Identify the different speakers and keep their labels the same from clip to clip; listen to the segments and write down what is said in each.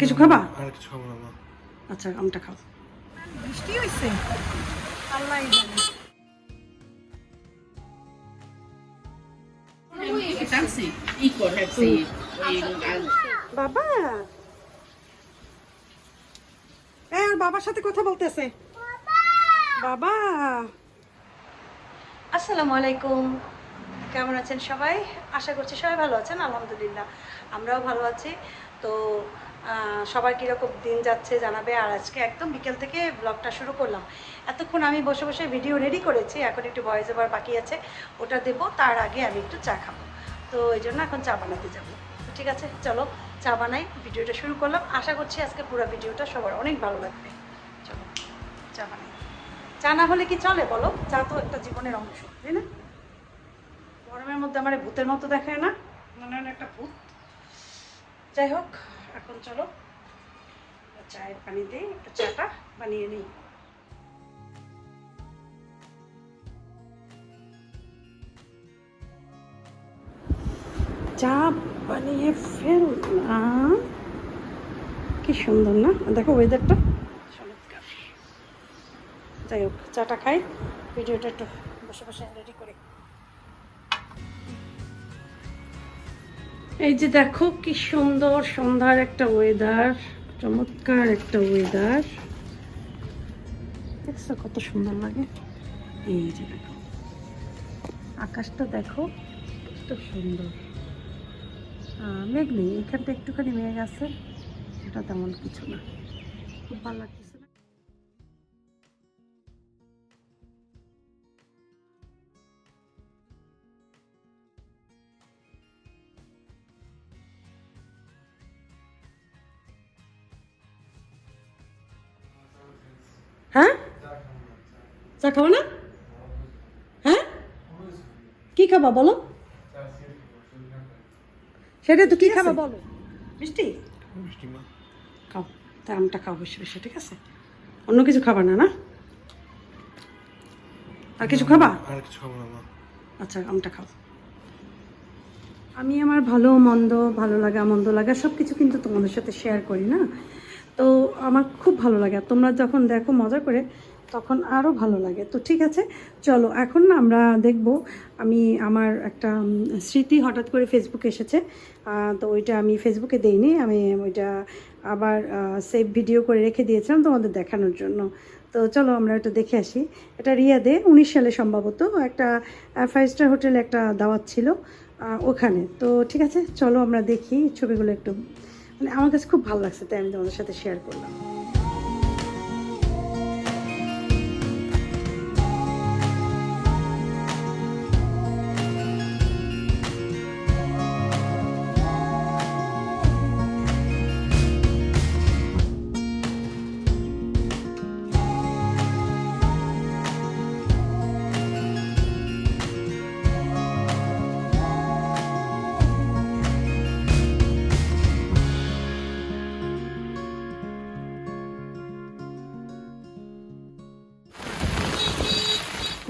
Speaker 1: কিছু খাবা?
Speaker 2: আর কিছু খাব না
Speaker 1: আচ্ছা আমটা খাও। বৃষ্টি হয়েছে আল্লাহ বাবা! আর বাবার সাথে কথা বলতেছে। বাবা! আসসালামু আলাইকুম। কেমন আছেন সবাই? আশা করছি সবাই ভালো আছেন আলহামদুলিল্লাহ। আমরাও ভালো আছি। তো সবার কীরকম দিন যাচ্ছে জানাবে। আর আজকে একদম বিকেল থেকে ব্লগটা শুরু করলাম। এতক্ষণ আমি বসে বসে ভিডিও রেডি করেছি, এখন একটু ভয়েস ওভার বাকি আছে, ওটা দেবো, তার আগে আমি একটু চা খাব। তো এই জন্য এখন চা বানাতে যাব। ঠিক আছে, চলো চা বানাই ভিডিওটা শুরু করলাম। আশা করছি আজকে পুরো ভিডিওটা সবার অনেক ভালো লাগবে। চলো, চা বানাই। চা না হলে কি চলে বলো? চা তো একটা জীবনের অংশ, তাই না? গরমের মধ্যে আমার ভূতের মতো দেখায় না। মনে হয় একটা ভূত। যাই হোক, এখন চলো। চায়ের পানি দিয়ে একটু চাটা বানিয়ে নিই। চা বানিয়ে ফেললাম। কি সুন্দর না? দেখো ওয়েদারটা চমৎকার। যাই হোক, চাটা খাই। ভিডিওটা একটু বসে বসে রেডি করে। এই যে দেখো, কি সুন্দর সন্ধ্যার একটা ওয়েদার চমৎকার একটা ওয়েদার দেখছ কত সুন্দর লাগে? এই যে দেখো। আকাশটা দেখো কত সুন্দর। মেঘ নেই এখানটা একটুখানি মেঘ আছে এটা তেমন কিছু না। খুব ভালো লাগতেছে হ্যাঁ? চা খাব না? হ্যাঁ? কি খাবা বলো? সেটা তো কি খাবা বলো? মিষ্টি?
Speaker 2: মিষ্টি
Speaker 1: খাও তা আমটা খাও বেশি বেশি ঠিক আছে? অন্য কিছু খাবা না না? আর কিছু খাবা?
Speaker 2: আর কিছু খাব না
Speaker 1: আচ্ছা আমটা খাও। আমি আমার ভালো মন্দ ভালো লাগা মন্দ লাগা সব কিছু কিন্তু তোমাদের সাথে শেয়ার করি না? তো আমার খুব ভালো লাগে। আর তোমরা যখন দেখো মজা করে, তখন আরও ভালো লাগে। তো ঠিক আছে, চলো এখন না আমরা দেখব, আমি আমার একটা স্মৃতি হঠাৎ করে ফেসবুকে এসেছে। তো ওইটা আমি ফেসবুকে দেইনি, আমি ওইটা আবার সেভ ভিডিও করে রেখে দিয়েছিলাম তোমাদের দেখানোর জন্য। তো চলো আমরা এটা দেখে আসি। এটা রিয়াদে, উনিশ সালে সম্ভবত একটা ফাইভ স্টার হোটেলে একটা দাওয়াত ছিল ওখানে। তো ঠিক আছে, চলো আমরা দেখি ছবিগুলো একটু। মানে আমার কাছে খুব ভালো লাগছে তাই আমি তোমাদের সাথে শেয়ার করলাম।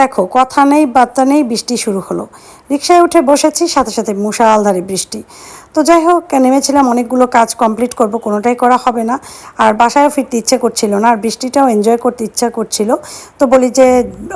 Speaker 1: দেখো, কথা নেই, বার্তা নেই, বৃষ্টি শুরু হলো। রিক্সায় উঠে বসেছি, সাথে সাথে মুষালধারে বৃষ্টি। তো যাই হোক, নেমেছিলাম, অনেকগুলো কাজ কমপ্লিট করব, কোনোটাই করা হবে না। আর বাসায়ও ফিরতে ইচ্ছে করছিল না, আর বৃষ্টিটাও এনজয় করতে ইচ্ছা করছিল। তো বলি যে,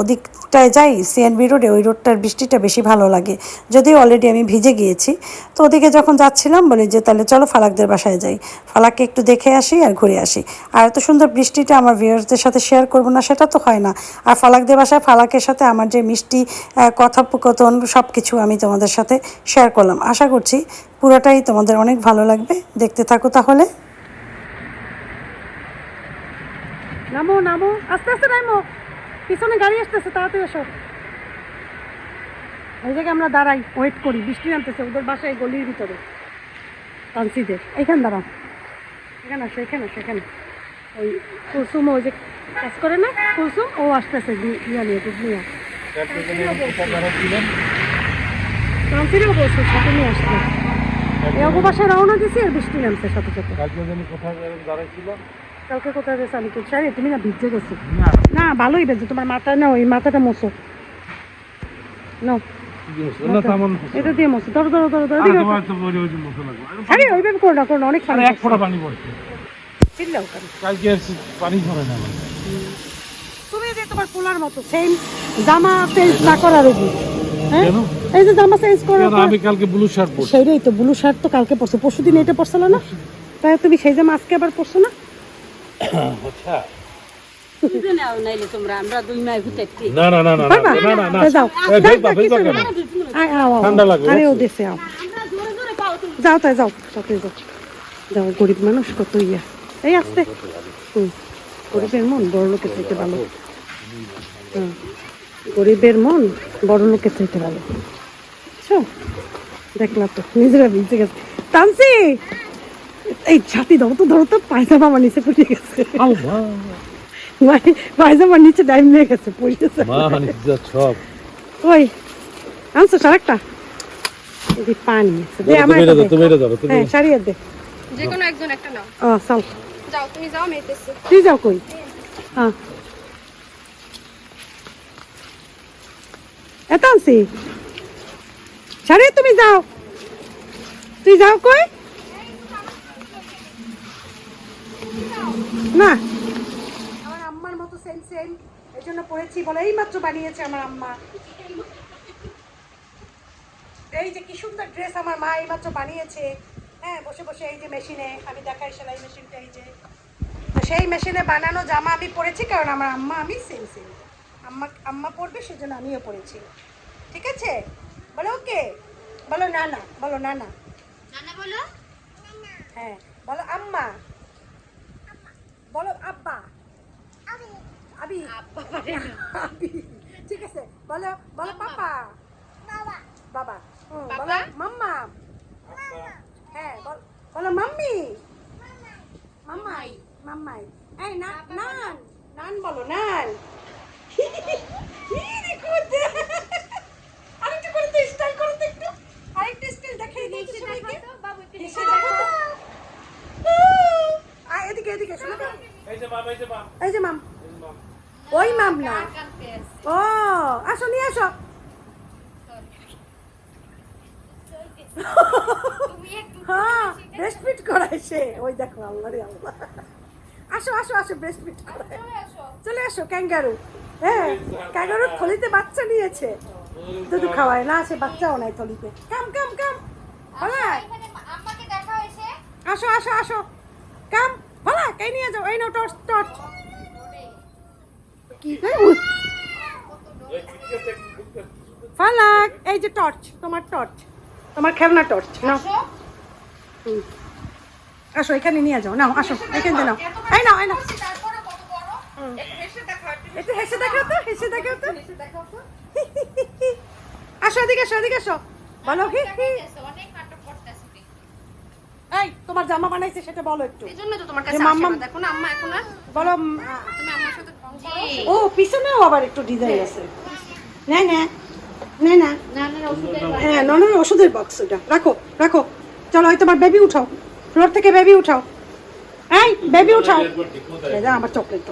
Speaker 1: ওদিকটায় যাই সিএনবি রোডে ওই রোডটার বৃষ্টিটা বেশি ভালো লাগে। যদিও অলরেডি আমি ভিজে গিয়েছি। তো ওদিকে যখন যাচ্ছিলাম, বলি যে, তাহলে চলো ফালাকদের বাসায় যাই। ফালাককে একটু দেখে আসি আর ঘুরে আসি। আর এত সুন্দর বৃষ্টিটা আমার ভিউয়ার্সদের সাথে শেয়ার করব না, সেটা তো হয় না। আর ফালাকদের বাসায়, ফালাকের সাথে আমার যে মিষ্টি কথোপকথন সব কিছু আমি তোমাদের সাথে শেয়ার করলাম। আশা করছি পুরোটাই তোমাদের অনেক ভালো লাগবে। দেখতে থাকো তাহলে। নামো নামো। আস্তে আস্তে নামো। পিছনে গাড়ি আসতেছে তাড়াতাড়ি এসো। এই জায়গায় আমরা দাঁড়াই ওয়েট করি। বৃষ্টি নামতেছে ওদের বাসায় গলির ভিতরে। তানসিদের এইখানে দাঁড়াও। এখানে আসো এখানে আসো এখানে। ওই কুলসুম ওই যে কাজ করে না? কুলসুম? ও আসতেছে ইয়া নিয়ে নিয়ে তানসিরেও বলছে সাথে নিয়ে আসছে এই অপু রওনা দিছি আর বৃষ্টি নামছে সাথে সাথে।
Speaker 2: কালকে জানি কোথায় দাঁড়াইছিল?
Speaker 1: কালকে কোথায় গেছে আমি তো চাই তুমি না ভিজে গেছো। না। ভালোই বেজে তোমার মাথা না ওই মাথাটা মোছো। না। এটা দিয়ে মশো ধরো ধরো ধরো ধরো
Speaker 2: তোমার তো ওই ওই মতো লাগবে।
Speaker 1: আরে ওইভাবে করো না করো অনেক পানি
Speaker 2: এক ফোঁটা পানি পড়ছে।
Speaker 1: চিল্লাও
Speaker 2: কালকে পানি ধরে না।
Speaker 1: তুমি যে তোমার পোলার মতো সেম জামা চেঞ্জ না করার উপর? এই যে জামা চেঞ্জ করার
Speaker 2: আমি কালকে ব্লু শার্ট পরছি।
Speaker 1: সেইটাই তো ব্লু শার্ট তো কালকে পরছো। পরশু দিন এটা পরছিল না? তাই তুমি সেই জামা আজকে আবার পরছো না?
Speaker 2: আচ্ছা।
Speaker 3: তোমরা আমরা দুই মাই
Speaker 2: না না না না না না না না।
Speaker 1: যাও
Speaker 2: এই
Speaker 1: যাও,
Speaker 2: ভেজবা,
Speaker 1: যাও,
Speaker 2: ভেজবা
Speaker 1: কিছু
Speaker 2: কেন?
Speaker 1: না। আয়, আও, আও,
Speaker 2: ঠান্ডা লাগবে,
Speaker 1: আরে ও দেশে আও। যাও তাই যাও সাথে যাও। যাও গরিব মানুষ কত ইয়া। এই আসতে। হুম। গরিবের মন বড় লোকের চাইতে ভালো। হুম। গরিবের মন বড় লোকের চাইতে ভালো। বুঝছ দেখলাম তো নিজেরা ভিজে গেছে। টানছি এই ছাতি ধরো তো ধরো তো পায়জামা আমার নিচে পড়ে গেছে। পায়জামার নিচে ডাইম নিয়ে গেছে পড়েছে
Speaker 2: সব।
Speaker 1: ওই আনছো সারেকটা এদি পানি আছে দে আমার হ্যাঁ সারিয়ে দে।
Speaker 4: যে কোনো একজন একটা নাও।
Speaker 1: ও চল।
Speaker 4: যাও তুমি যাও মেতেছে
Speaker 1: তুই যাও কই? হ্যাঁ এত আনছি সারিয়ে তুমি যাও। তুই যাও কই? না। আমার আম্মার মতো সেম সেম এই জন্য পড়েছি বলে এই মাত্র বানিয়েছে আমার আম্মা। এই যে কি সুন্দর ড্রেস আমার মা এইমাত্র বানিয়েছে। হ্যাঁ বসে বসে এই যে মেশিনে আমি দেখাই সেলাই মেশিনটা এই যে। সেই মেশিনে বানানো জামা আমি পরেছি কারণ আমার আম্মা, আমি সেম সেম আম্মা আম্মা পরবে সেজন্য আমিও পরেছি ঠিক আছে? বলো ওকে? বলো না না বলো না না হ্যাঁ বলো আম্মা। বলো আব্বা। আবি। আবি। ঠিক আছে বলো বলো পাপা। বাবা। হুম, বলো মাম্মা। হ্যাঁ বলো মাম্মি। মাম্মাই মাম্মাই। এই না নান নান বলো নান।
Speaker 2: এই যে
Speaker 1: মাম ওই নিয়ে আসো হ্যাঁ ফিট করায় সে ওই দেখো আল্লাহ রে আল্লাহ আসো ফিট করায় চলে আসো ক্যাঙ্গারু হ্যাঁ ক্যাঙ্গারুর থলিতে বাচ্চা নিয়েছে। দুধু খাওয়ায়। না সে বাচ্চাও নাই থলিতে। কাম কাম কাম।
Speaker 4: হয়েছে
Speaker 1: আসো আসো আসো। কাম ভালা কে নিয়ে যাও। এই নাও টর্চ টর্চ। কি? ফালাক এই যে টর্চ তোমার টর্চ। তোমার খেলনা টর্চ নাও। আসো। এখানে নিয়ে যাও। নাও আসো এখানে নাও। এই নাও এই নাও। একটু হেসে দেখাও তো হেসে দেখাও তো। আসো এদিকে আসো এদিকে আসো। বলো
Speaker 4: করতেছে
Speaker 1: এই তোমার জামা বানাইছে সেটা বলো একটু।
Speaker 4: এই তো তোমার কাছে আসে দেখো না আম্মা এখন আর।
Speaker 1: বলো
Speaker 4: তুমি আমার সাথে
Speaker 1: ও পিছনেও আবার একটু ডিজাইন আছে। না না হ্যাঁ ননের ওষুধের বক্স ওটা। রাখো রাখো। চলো ওই তোমার বেবি উঠাও। ফ্লোর থেকে বেবি উঠাও। এই বেবি উঠাও। আমার চকলেট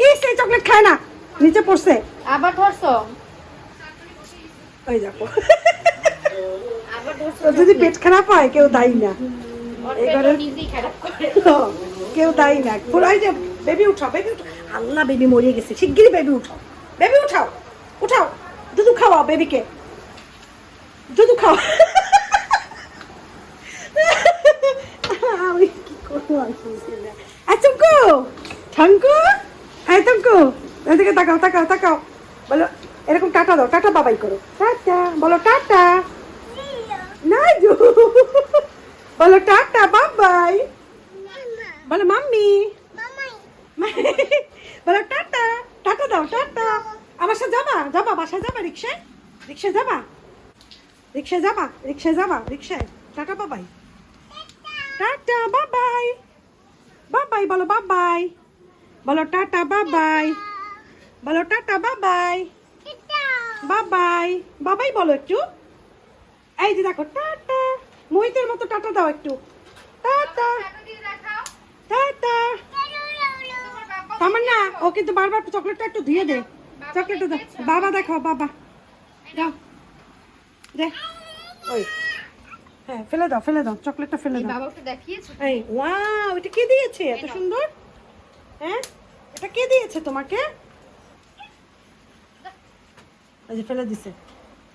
Speaker 1: পড়ছে এই চকলেট খায় না নিচে পড়ছে।
Speaker 4: আবার ধরছো?
Speaker 1: ওই দেখো। যদি পেট খারাপ হয় কেউ দায়ী না। কেউ দায়ী না। এই যে বেবি উঠাও বেবি উঠাও। আল্লাহ বেবি মরিয়ে গেছে। শিগগিরই বেবি উঠাও। বেবি উঠাও উঠাও। দুধু খাওয়াও বেবিকে দুধু খাও আমি কি করব? আমি বুঝি না। চুমকু। ঠাঙ্কু এই টঙ্কু এদিকে তাকাও তাকাও তাকাও। বলো, এরকম টাটা দাও, টাটা বাবাই করো। টাটা, বলো টাটা। না বলো টাটা বাবাই। বলো মাম্মি। বলো টাটা টাটা দাও, টাটা। আমার সাথে যাবা যাবা, বাসায় যাবা রিক্সায়? রিক্সায় যাবা? রিক্সায় যাবা রিক্সায় যাবা, রিক্সায়? টাটা বাবাই। টাটা বাবাই। বাবাই, বলো বাবাই। বলো টাটা বাবাই। বলো টাটা বাবাই। বাবাই। বাবাই বলো একটু। এই যে দেখো টাটা। মোহিতের মতো টাটা দাও একটু। টাটা। টাটা। তামান্না ও কিন্তু বারবার চকলেটটা একটু ধুয়ে দে। চকলেটটা বাবা দেখো বাবা। যাও দে। ওই। হ্যাঁ ফেলে দাও ফেলে দাও। চকলেটটা ফেলে দাও।
Speaker 4: দেখিয়েছো?
Speaker 1: এই ওয়াও এটা কে দিয়েছে? এত সুন্দর। হ্যাঁ? এটা কে দিয়েছে তোমাকে? এই ফেলে দিছে।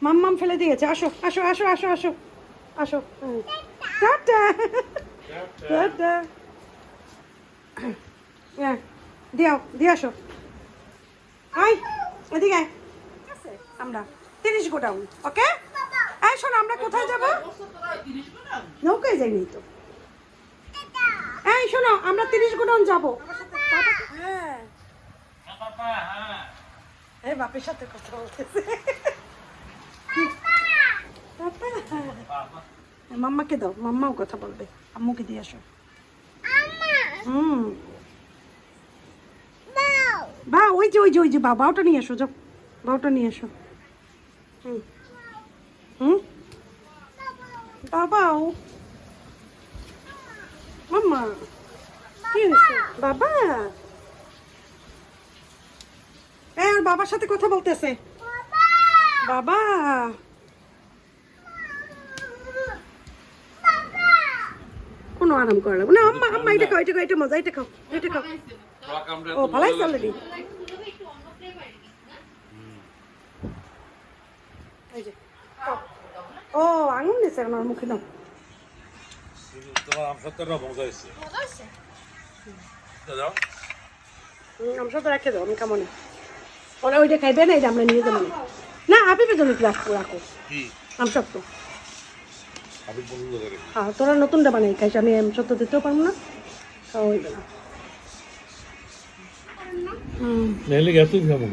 Speaker 1: মাম্মাম ফেলে দিয়েছে। আসো আসো আসো আসো আসো আসো। টাটা। টাটা। হ্যাঁ দিও দিয়ে আসো। আই এদিকে আয়। আমরা তিরিশ গোডাউন, ওকে? এই শোনো, আমরা কোথায় যাব? নৌকায় যাইনি তো। এই শোনো, আমরা তিরিশ গোডাউন যাব। এই বাপের সাথে কথা বলতেছে। মাম্মাকে দাও, মাম্মাও কথা বলবে। আম্মুকে দিয়ে আসো। হুম। বা, ওই যে ওই যে ওই যে, বা, বাউটা নিয়ে এসো যাও। বাউটা নিয়ে এসো হুম। বাবাও। মাম্মা। কি বাবা। এ আর বাবার সাথে কথা বলতেছে। বাবা। কোনো আরাম করে না। আম্মা আম্মা এটা খাও এটা খাও এটা মজা এটা খাও এটা খাও। ও ভালাই অলরেডি এই। ও আঙুল নিছে আমার মুখে নাও
Speaker 2: তোমার আমসত্তরটা মজা হয়েছে দাও
Speaker 1: রাখে দাও আমি কেমন ওরা ওইটা খাইবে না যে আমরা নিয়ে যাব না। না আপনি পেছনে রাখো রাখো। আমি সত্য
Speaker 2: আমি
Speaker 1: হ্যাঁ তোরা নতুনটা বানাই খাইছি আমি আমি সত্য দিতেও পারব না। খাওয়া হইবে না।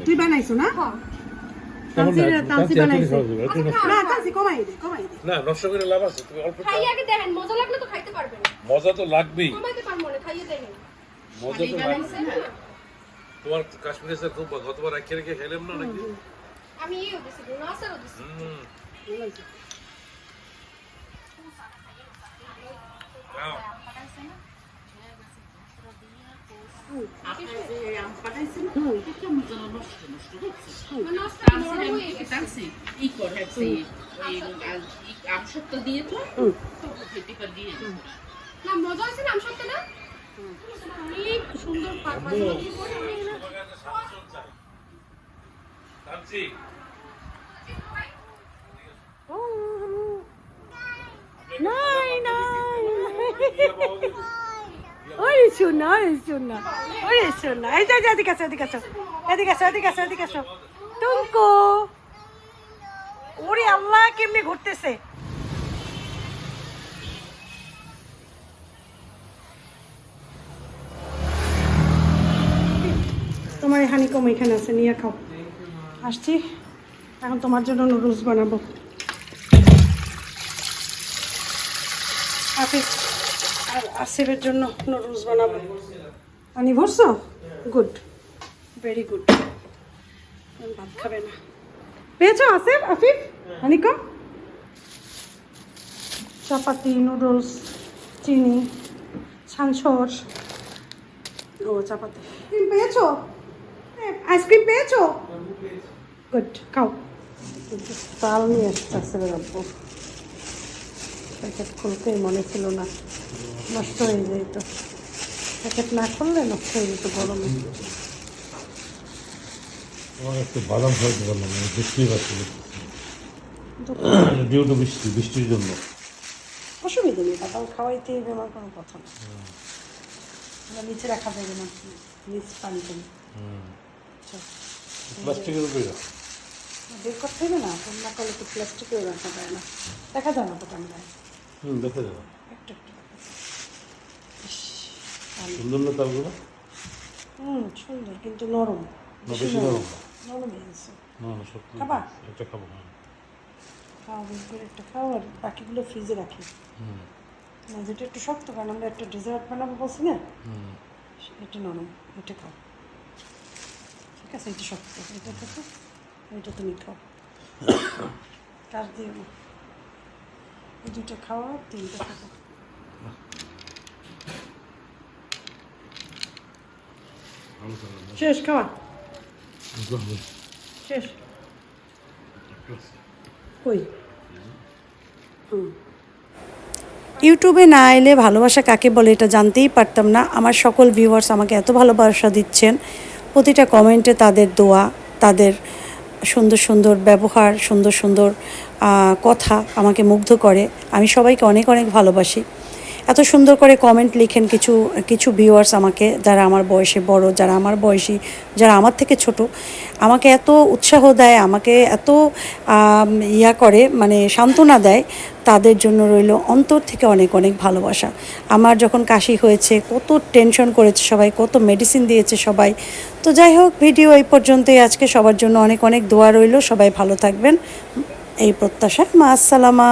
Speaker 1: তুই বানাইছো না?
Speaker 2: তেমন না,
Speaker 1: তানসির- তানসি
Speaker 2: তানসি এত
Speaker 1: বানাইছে।
Speaker 2: খাওয়া যাবে, এত নষ্ট-
Speaker 1: না তানসি কমাই দে কমাই দে।
Speaker 2: না নষ্ট করে লাভ আছে তুমি অল্প খাও।
Speaker 4: খাইয়ে আগে দেখেন মজা তো খাইতে
Speaker 2: মজা তো লাগবেই। মজা তো লাগবে তোমার কাশ্মীরের স্যার খুব গতবার রেখে রেখে খেলাম না নাকি?
Speaker 4: আমি ইয়েও দিছি নাসারও দিছি।
Speaker 2: হুম।
Speaker 4: নষ্ট নরম হয়ে গেছে না মজা আছে না আমি সত্যি না? অনেক সুন্দর
Speaker 1: নাই নাই। ওই শোনা ওই শোনা ওই শোনা এই যা যা এদিকে আসো এদিকে আসো। এদিকে আসো এদিকে আসো এদিকে আসো। টুঙ্কু ওরে আল্লাহ কেমনি ঘুরতেছে? তোমার এই হানিকম এখানে আছে, নিয়ে খাও। আসছি, এখন তোমার জন্য নুডলস বানাবো। আফিফ আর আসিফের জন্য নুডলস বানাবো। পানি ভরছো? গুড ভেরি গুড ভাত খাবে না। পেয়েছ আসিফ? আফিফ? হানিকম চাপাতি নুডলস চিনি ছানছর ও, চাপাতি। পেয়েছ? আইসক্রিম পেয়েছ? গুড খাও। তাল নিয়ে আসিফের আব্বু প্যাকেট খুলতেই মনে ছিল না। নষ্ট হয়ে যেত। প্যাকেট না খুললে নষ্ট হয়ে যেত গরমে।
Speaker 2: একটু বাদাম খাইতে পারলাম না দেখতেই পাচ্ছি। ডিউটি বৃষ্টি বৃষ্টির জন্য।
Speaker 1: অসুবিধা নেই বাদাম খাওয়াইতে আমার কোনো কথা না। নিচে রাখা যাবে না নিচ পানি তুমি আচ্ছা।
Speaker 2: প্লাস্টিকের উপরে
Speaker 1: বের করতে হবে না রান্না করলে তো প্লাস্টিকেও রাখা যায় না। দেখা যায় না ক্যামেরায়।
Speaker 2: হুম দেখা যাবে।
Speaker 1: একটু একটু।
Speaker 2: সুন্দর না তালগুলো?
Speaker 1: হুম সুন্দর কিন্তু নরম।
Speaker 2: বেশি নরম।
Speaker 1: নরম। হয়ে গেছে।
Speaker 2: না না সত্যি
Speaker 1: খাবা?
Speaker 2: এটা খাব হ্যাঁ।
Speaker 1: খাওয়া বের করে একটা খাও আর বাকিগুলো ফ্রিজে রাখি।
Speaker 2: হুম।
Speaker 1: না যেটা একটু শক্ত কারণ আমরা একটা ডেজার্ট বানাবো বলছি না?
Speaker 2: হুম।
Speaker 1: এটা নরম এটা খাও। ঠিক আছে এটা শক্ত এটা শেষ কই? ইউটিউবে না এলে ভালোবাসা কাকে বলে এটা জানতেই পারতাম না। আমার সকল ভিউয়ার্স আমাকে এত ভালোবাসা দিচ্ছেন। প্রতিটা কমেন্টে তাদের দোয়া, তাদের সুন্দর সুন্দর ব্যবহার, সুন্দর সুন্দর কথা আমাকে মুগ্ধ করে। আমি সবাইকে অনেক অনেক ভালোবাসি। এত সুন্দর করে কমেন্ট লিখেন কিছু কিছু ভিউয়ার্স আমাকে, যারা আমার বয়সে বড়, যারা আমার বয়সী, যারা আমার থেকে ছোট, আমাকে এত উৎসাহ দেয়, আমাকে এত ইয়া করে মানে সান্ত্বনা দেয়, তাদের জন্য রইল অন্তর থেকে অনেক অনেক ভালোবাসা। আমার যখন কাশি হয়েছে, কত টেনশন করেছে সবাই, কত মেডিসিন দিয়েছে সবাই। তো যাই হোক ভিডিও এই পর্যন্তই। আজকে সবার জন্য অনেক অনেক দোয়া রইল। সবাই ভালো থাকবেন। এই প্রত্যাশা। মা, আসসালামা।